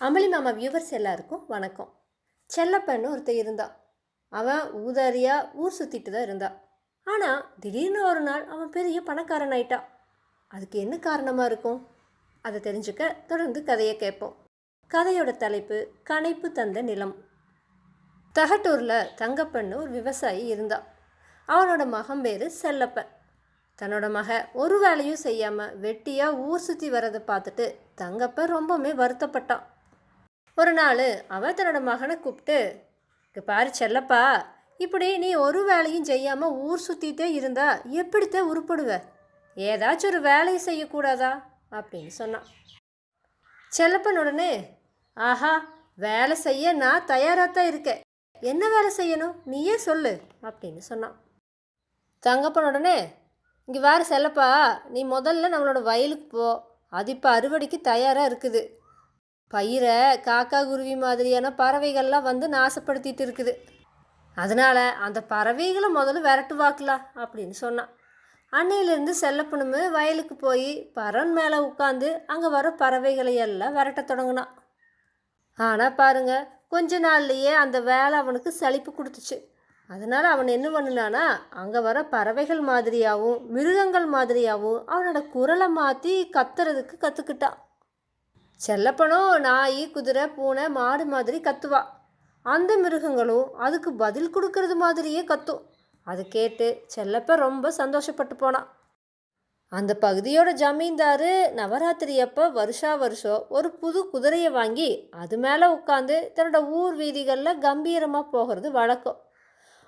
அமளி மாமா வியூவர்ஸ் எல்லாருக்கும் வணக்கம். செல்லப்பன்னு ஒருத்தன் இருந்தான் அவன் ஊதாரியாக ஊர் சுற்றிட்டு தான் இருந்தான் ஆனால் திடீர்னு ஒரு நாள் அவன் பெரிய பணக்காரன் ஆயிட்டான் அதுக்கு என்ன காரணமாக இருக்கும்? அதை தெரிஞ்சுக்க தொடர்ந்து கதையை கேட்போம். கதையோட தலைப்பு கனைப்பு தந்த நிலம். தகட்டூரில் தங்கப்பன்னு ஒரு விவசாயி இருந்தான் அவனோட மகன் பேர் செல்லப்பன். தன்னோட மக ஒரு வேலையும் செய்யாமல் வெட்டியாக ஊர் சுற்றி வரதை பார்த்துட்டு தங்கப்பன் ரொம்பவுமே வருத்தப்பட்டான். ஒரு நாள் அவன் தன்னோட மகனை கூப்பிட்டு இங்கே பாரு செல்லப்பா இப்படி நீ ஒரு வேலையும் செய்யாமல் ஊர் சுற்றிட்டே இருந்தா எப்படித்தான் உருப்படுவ? ஏதாச்சும் ஒரு வேலையை செய்யக்கூடாதா? அப்படின்னு சொன்னான். செல்லப்பன் உடனே ஆஹா வேலை செய்ய நான் தயாராக தான் இருக்கேன். என்ன வேலை செய்யணும்? நீயே சொல்லு அப்படின்னு சொன்னான். தங்கப்பன் உடனே இங்கே வேறு செல்லப்பா நீ முதல்ல நம்மளோட வயலுக்கு போ. அது இப்போ அறுவடைக்கு தயாராக இருக்குது. பயிரை காக்கா குருவி மாதிரியான பறவைகள்லாம் வந்து நாசப்படுத்திட்டு இருக்குது. அதனால் அந்த பறவைகளை முதல்ல விரட்டுவாக்கலாம் அப்படின்னு சொன்னான். அன்னையிலேருந்து செல்லப்பனுமே வயலுக்கு போய் பறன் மேலே உட்காந்து அங்கே வர பறவைகளை எல்லாம் விரட்ட தொடங்கினான். ஆனால் பாருங்க கொஞ்ச நாள்லையே அந்த வேலை அவனுக்கு சலிப்பு கொடுத்துச்சு. அதனால் அவன் என்ன பண்ணினானா அங்கே வர பறவைகள் மாதிரியாகவும் மிருகங்கள் மாதிரியாகவும் அவனோட குரலை மாற்றி கத்துறதுக்கு கற்றுக்கிட்டான் செல்லப்பனும் நாய் குதிரை பூனை மாடு மாதிரி கத்துவா. அந்த மிருகங்களும் அதுக்கு பதில் கொடுக்கறது மாதிரியே கத்தும். அது கேட்டு செல்லப்ப ரொம்ப சந்தோஷப்பட்டு போனான் அந்த பகுதியோட ஜமீன்தாரு நவராத்திரி அப்போ வருஷா வருஷம் ஒரு புது குதிரையை வாங்கி அது மேலே உட்காந்து தன்னோட ஊர் வீதிகளில் கம்பீரமாக போகிறது வழக்கம்.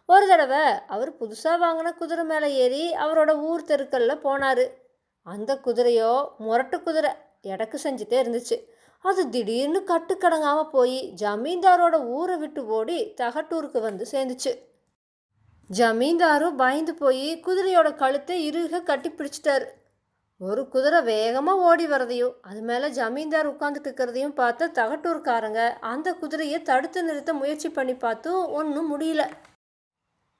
ஒரு தடவை அவர் புதுசாக வாங்கின குதிரை மேலே ஏறி அவரோட ஊர் தெருக்களில் போனார். அந்த குதிரையோ முரட்டு குதிரை எடக்கு செஞ்சுட்டே இருந்துச்சு. அது திடீர்னு கட்டுக்கடங்காமல் போய் ஜமீன்தாரோட ஊரை விட்டு ஓடி தகட்டூருக்கு வந்து சேர்ந்துச்சு. ஜமீன்தாரும் பயந்து போய் குதிரையோட கழுத்தை இறுக கட்டி பிடிச்சிட்டாரு. ஒரு குதிரை வேகமாக ஓடி வரதையும் அது மேலே ஜமீன்தார் உட்காந்துட்டு இருக்கிறதையும் பார்த்து தகட்டூர்காரங்க அந்த குதிரையை தடுத்து நிறுத்த முயற்சி பண்ணி பார்த்தும் ஒன்றும் முடியல.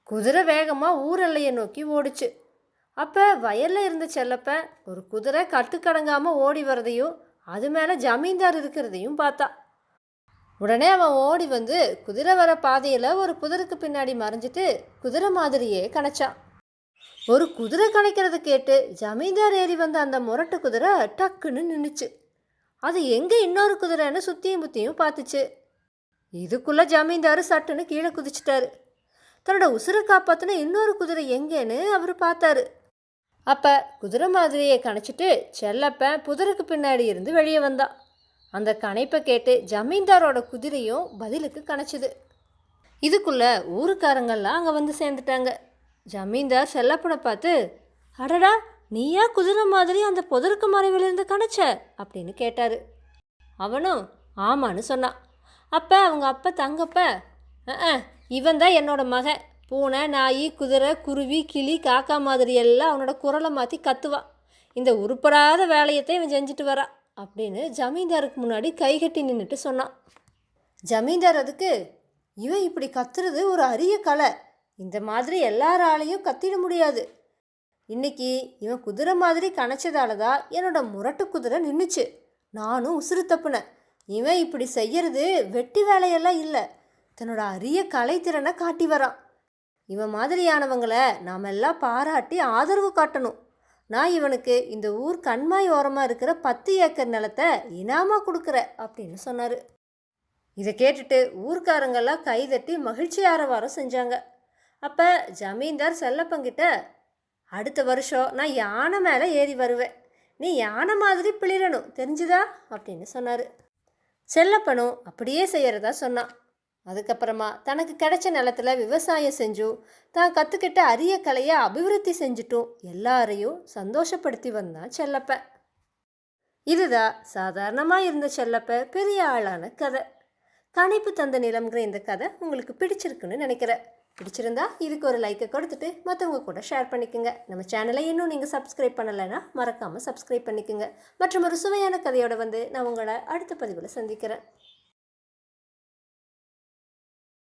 குதிரை வேகமாக ஊரெல்லையை நோக்கி ஓடிச்சு. அப்போ வயலில் இருந்த செல்லப்ப ஒரு குதிரை கட்டுக்கடங்காமல் ஓடி வரதையும் அது மேலே ஜமீன்தார் இருக்கிறதையும் பார்த்தா. உடனே அவன் ஓடி வந்து குதிரை வர பாதையில் ஒரு குதிரைக்கு பின்னாடி மறைஞ்சிட்டு குதிரை மாதிரியே கணச்சான் ஒரு குதிரை கணக்கிறத கேட்டு ஜமீன்தார் ஏறி வந்த அந்த முரட்டு குதிரை டக்குன்னு நின்றுச்சு அது எங்கே இன்னொரு குதிரைன்னு சுற்றியும் புத்தியும் பார்த்துச்சு. இதுக்குள்ளே ஜமீன்தார் சட்டுன்னு கீழே குதிச்சிட்டாரு. தன்னோட உசுரை காப்பாற்றின இன்னொரு குதிரை எங்கேன்னு அவர் பார்த்தாரு. அப்போ குதிரை மாதிரியை கணைச்சிட்டு செல்லப்பன் புதருக்கு பின்னாடி இருந்து வெளியே வந்தான் அந்த கணைப்பை கேட்டு ஜமீன்தாரோட குதிரையும் பதிலுக்கு கணைச்சிது. இதுக்குள்ளே ஊருக்காரங்கள்லாம் அங்கே வந்து சேர்ந்துட்டாங்க. ஜமீன்தார் செல்லப்பனை பார்த்து அடடா நீயா குதிரை மாதிரி அந்த புதருக்கு மறைவிலிருந்து கணைச்ச? அப்படின்னு கேட்டார். அவனும் ஆமான்னு சொன்னான். அப்போ அவங்க அப்பா தங்கப்ப இவன் தான் என்னோட மகன். பூனை நாய் குதிரை குருவி கிளி காக்கா மாதிரி எல்லாம் அவனோட குரலை மாற்றி கத்துவான் இந்த உருப்படாத வேலையத்தை இவன் செஞ்சுட்டு வரான் அப்படின்னு ஜமீன்தாருக்கு முன்னாடி கைகட்டி நின்றுட்டு சொன்னான். ஜமீன்தார் அதுக்கு இவன் இப்படி கத்துறது ஒரு அரிய கலை. இந்த மாதிரி எல்லாராலையும் கத்திட முடியாது. இன்னைக்கு இவன் குதிரை மாதிரி கணச்சதால தான் என்னோட முரட்டு குதிரை நின்றுச்சு நானும் உசுறு தப்புனேன். இவன் இப்படி செய்யறது வெட்டி வேலையெல்லாம் இல்லை. தன்னோட அரிய கலைத்திறனை காட்டி வரான். இவன் மாதிரியானவங்களை நாம் எல்லாம் பாராட்டி ஆதரவு காட்டணும். நான் இவனுக்கு இந்த ஊர் கண்மாய் ஓரமாக இருக்கிற பத்து ஏக்கர் நிலத்தை இனாமாக கொடுக்குற அப்படின்னு சொன்னார். இதை கேட்டுட்டு ஊர்க்காரங்கெல்லாம் கைதட்டி மகிழ்ச்சி ஆரவாரம் செஞ்சாங்க. அப்போ ஜமீன்தார் செல்லப்பங்கிட்ட அடுத்த வருஷம் நான் யானை மேலே ஏறி வருவேன். நீ யானை மாதிரி பிளிரணும். தெரிஞ்சுதா? அப்படின்னு சொன்னார். செல்லப்பனும் அப்படியே செய்கிறதா சொன்னான். அதுக்கப்புறமா தனக்கு கிடைச்ச நிலத்துல விவசாயம் செஞ்சும் தான் கற்றுக்கிட்ட அரிய கலையை அபிவிருத்தி செஞ்சுட்டும் எல்லாரையும் சந்தோஷப்படுத்தி வந்தான் செல்லப்ப. இதுதான் சாதாரணமாக இருந்த செல்லப்ப பெரிய ஆளான கதை. கணிப்பு தந்த நிலம்ங்கிற இந்த கதை உங்களுக்கு பிடிச்சிருக்குன்னு நினைக்கிறேன். பிடிச்சிருந்தா இதுக்கு ஒரு லைக்கை கொடுத்துட்டு மற்றவங்க கூட ஷேர் பண்ணிக்கோங்க. நம்ம சேனலை இன்னும் நீங்கள் சப்ஸ்கிரைப் பண்ணலைன்னா மறக்காமல் சப்ஸ்கிரைப் பண்ணிக்கோங்க. மற்றும் ஒரு சுவையான கதையோடு வந்து நான் உங்களை அடுத்த பதிவில் சந்திக்கிறேன்.